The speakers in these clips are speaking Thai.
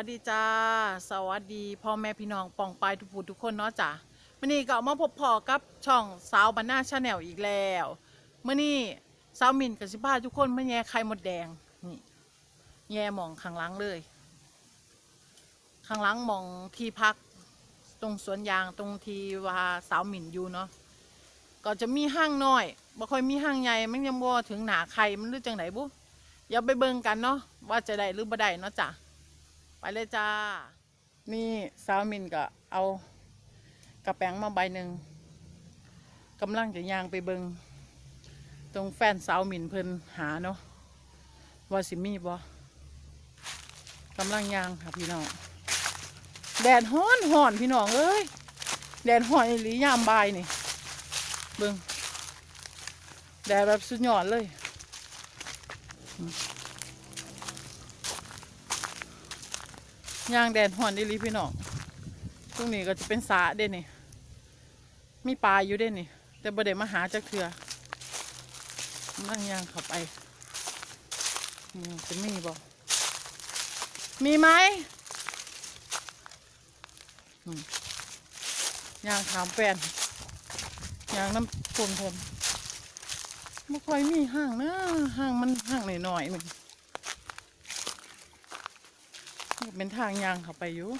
วัสดีจ้า สวัสดีพ่อแม่พี่น้องปองปายทุกผู้ทุกคนเนาะจ้ะมื่อนี้ก็มาพบพอกับช่องสาวบรรณาชาแนลอีกแล้วมื่อนี้สาวมินกับสิบ้าทุกคนมาแย่ไข่มดแดงนี่แย่มองข้างหลังเลยข้างหลังมองที่พักตรงสวนยางตรงที่ว่าสาวมินอยู่เนาะก็จะมีห้างน้อยบ่ค่อยมีห้างใหญ่มันยังบ่ถึงหนาไข่มันรือจังไหนบุอย่าไปเบิ่งกันเนาะว่าจะได้หรือบ่ได้เนาะจ้ะ ไปเลยจ้า นี่สาวมินก็เอากระแป้งมาใบหนึ่งกำลังจะยางไปเบิงตรงแฟนสาวมินเพิ่นหาเนาะว่าสิมีบ่กำลังยางค่ะพี่น้อง แดดฮ้อนฮ้อนพี่น้องเอ้ย แดดฮ้อนอีหลียามบ่ายนี่ เบิงแดดแบบสุดยอดเลย ย่างแดดห่อนดิลีพี่น้องตรงนี้ก็จะเป็นสระเด่นนี่ มีปลาอยู่เด่นนี่ แต่บ่ได้มาหาจักเถื่อนั่งย่างเข้าไปอืมจะมีบ่มีไหมย่างถามแฟนย่างน้ำปนเพิ่นไม่ค่อยมีห้างนะห้างมันห้างหน่อยๆหนึ่ง นี่ เป็นทางยางเข้าไปอยู่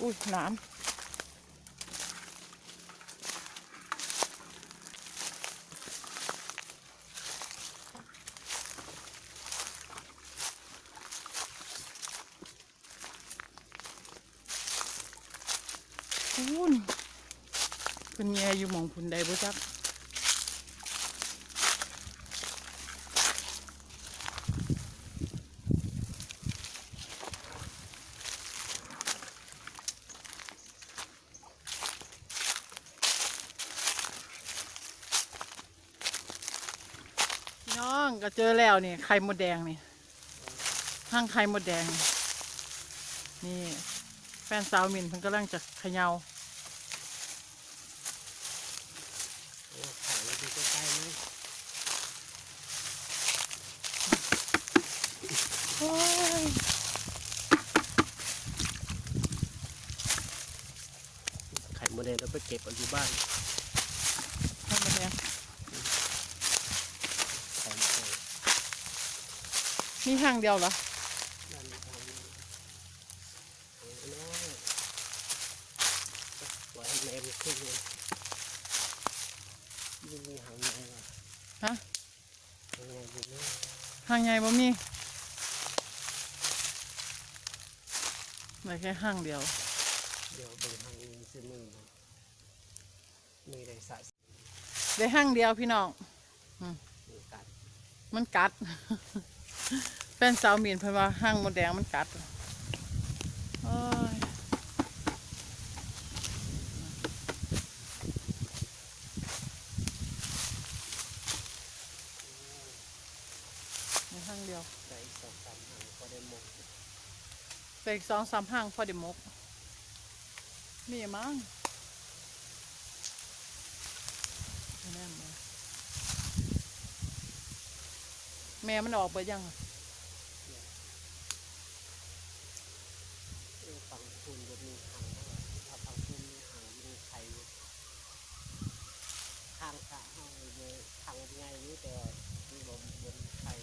อุ้ยน้ำอุ้นเป็นแย่อยู่มองพุ่นใดบ่จัก เจอแล้วนี่ไข่มดแดงนี่ห้างไข่มดแดง นี่ แฟนสาวมินเพิ่นกำลังจะขยาโอ้ขายาไหมโอ้ยไข่มดแดงเราไปเก็บเอาอยู่บ้าน ไข่มดแดง ไข่มดแดง มีห้างเดียวเหรอห้างในว่ะฮะหางในอยู่นี่ห้างใหญ่บ่มีเหลือแค่ห้างเดียว เดี๋ยวเบิ่งหางนี้ซื้อมือนะมีได้สะสได้ห้างเดียวพี่น้องมีกัด มันกัด แฟนสาวมินเพิ่นว่าห้างมดแดงมันกัดโอ้ยห้างเดียวใส่สองสามหางก็ได้มดไปอีกสองสามห้างพอได้มกมีมั้งแน่นเลย แม่มันออกไปยังฝังคุณจะมีหางเท่าไหร่ถ้าฝั่งคุณมีหางมีไข่อยู่ข้างสระห้องเลยทางไงอยู่แต่มีลมบนไข่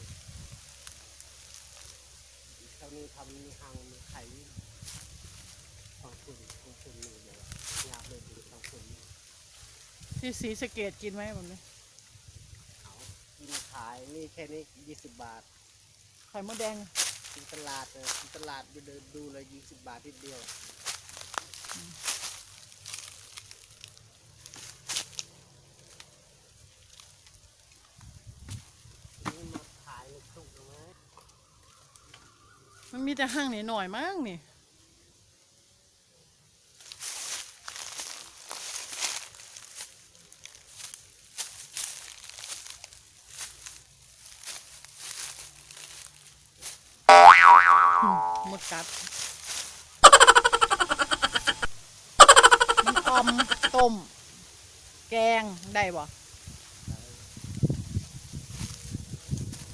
เท่านี้ทำมีหางมีไข่อยู่ฝั่งคุณฝังคุณมีเดียวยาเลยดูฝังคุณที่สีสเกตกินไหมแบบนี้ายนี่แค่นี้ยี่สิบบาทไข่มดแดงกินตลาดเลยกินตลาดไปเดินดูเลยยี่สิบบาททีเดียวนี่มาขายในทุ่งตรงนี้มันมีแต่ห้างนี่หน่อยๆมั้งนี่ กัด มันอมต้ม แกงได้บ่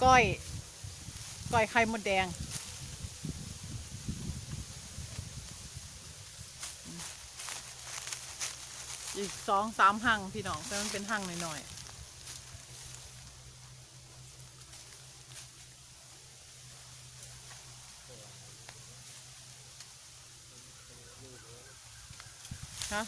ก้อย ก้อยไข่มดแดง อีกสองสามหั่งพี่น้องแต่มันเป็นหั่งหน่อยๆ ฮะ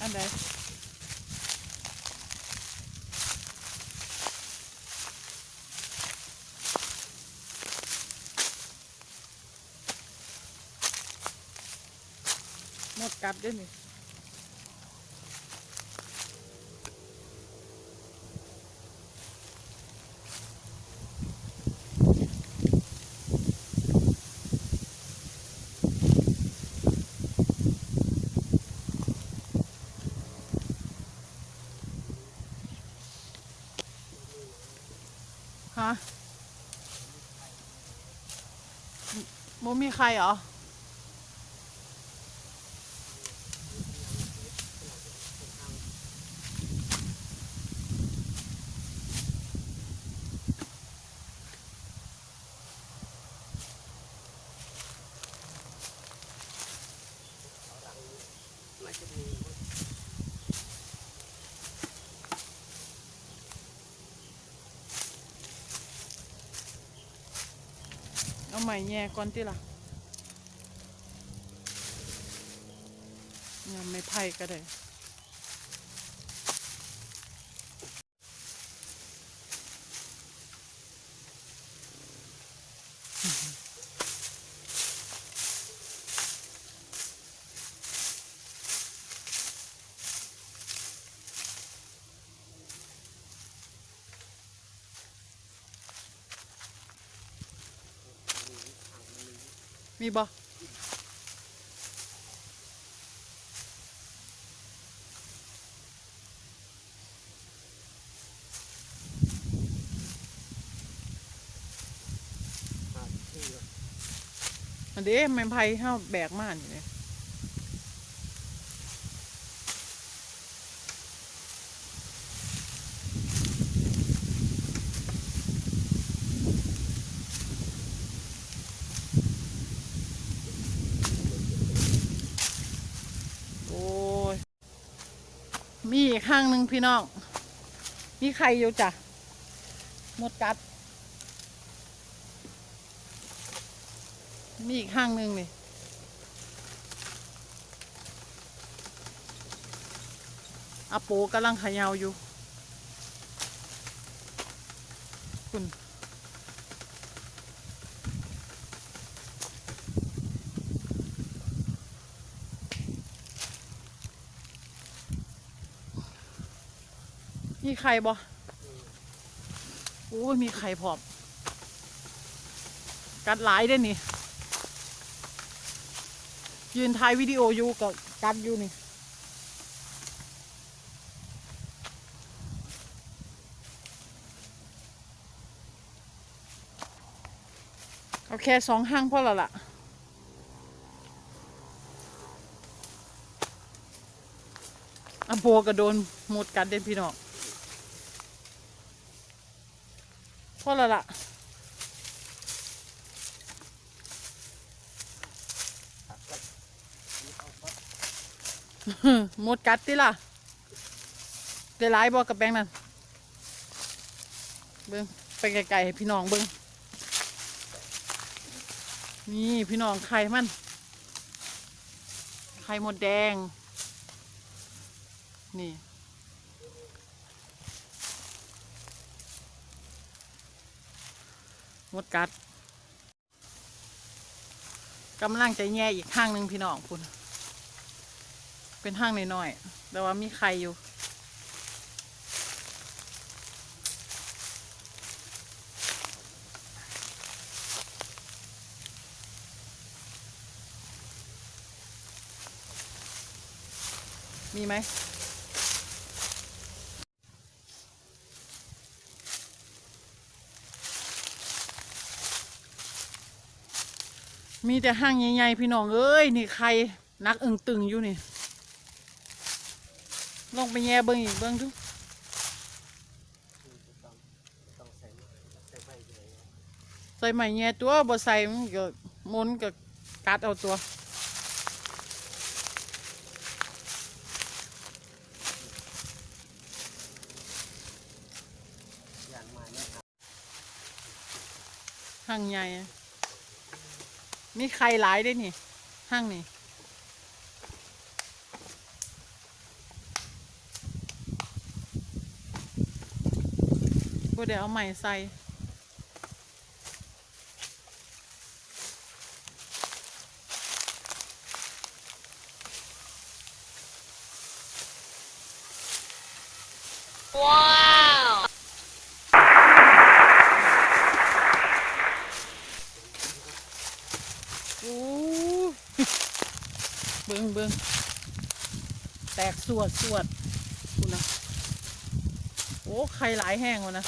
อันใด หมดกัดด้วยนี่ฮะโมมีใครเหรอ ใหม่แย่ก่อนที่ล่ะยังไม่ไพ่ก็ได้ มีบ่หาที่อันเด้ไม่ไพ่เฮาแบกมานี่เลยโอ้ย มีอีกข้างหนึ่งพี่น้อง มีใครอยู่จ้ะหมดกัด มีอีกห้างหนึ่งนี่อาโปกำลังขยาวอยู่คุณ มีใครบ่โอ้มีใครพร้อมกัดหลายเด้นี่ ยืนถ่ายวิดีโออยู่กับกัดอยู่นี่เอาแค่สองห้างพอและล่ะอะโปก็โดนหมดกัดเด่นพี่น้องพ อและละหมดกัดติล่ะได้หลายบ่กับแบงนั่นเบิ้งไปไกลๆให้พี่น้องเบิ้งนี่พี่น้องไข่มัน ไข่มดแดง นี่ มดกัดกำลังจะแย่อีกข้างหนึ่งพี่น้องคุณเป็นห้างน้อยๆแต่ว่ามีใครอยู่มีไหม มีแต่ห้างใหญ่ๆพี่น้องเอ้ยนี่ใครนักอึงตึงอยู่นี่ลองไปแย่เบิ้งอีกเบิ้งดูใส่ใหม่แย่ตัวบ่ใส่มันก็มนก็กัดเอาตัวอย่างมาเนี่ยครับห้างใหญ่ มีใครหลายด้นี่ ห้างนี่บ่ได้เอาใหม่ใส่ เบิ่งเบิ่งแตกสวดสวดคุณนะโอ้ไข่หลายแห้งวะนะ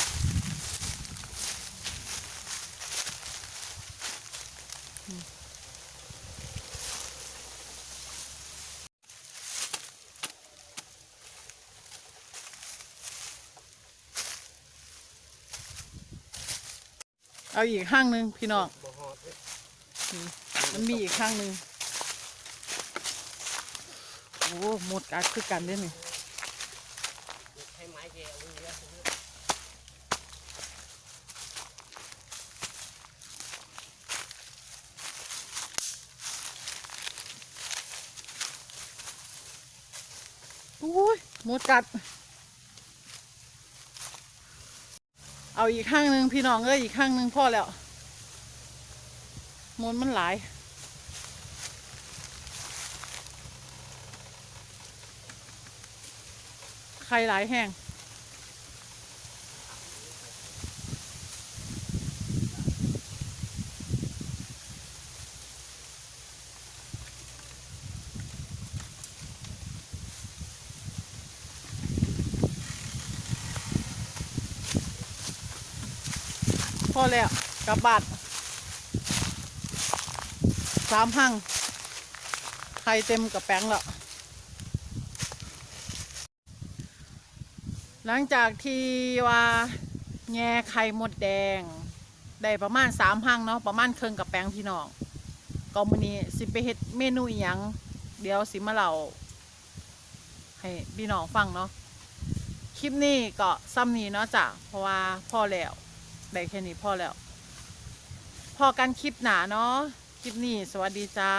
เอาอีกข้างหนึ่งพี่น้องบ่ฮอดเด้อนี่มันมีอีกข้างหนึ่ง โอ้หมดกัดคือกันเด้นี่ให้ไม้แย่เอาไว้เยอะเด้อโอ้ยหมดกัด เอาอีกข้างหนึ่งพี่น้องเอ้ยอีกข้างหนึ่งพ่อแล้วมนมันหลาย ใครหลายแห้งพอแล้วกลับบ้านสามหั่งใครเต็มกับแป้งแล้ว หลังจากที่ว่าแง่ไข่มดแดง ได้ประมาณสามหั่งเนาะประมาณเครื่องกับแป้งพี่น้องก็มื้อนี้สิไปเฮ็ดเมนูอีหยังเดี๋ยวสิมาเล่าให้พี่น้องฟังเนาะคลิปนี้ก็ซ้ำนี้เนาะจ้ะเพราะว่าพ่อแล้วได้แค่นี้พ่อแล้วพอกันคลิปหนาเนาะคลิปนี้สวัสดีจ้า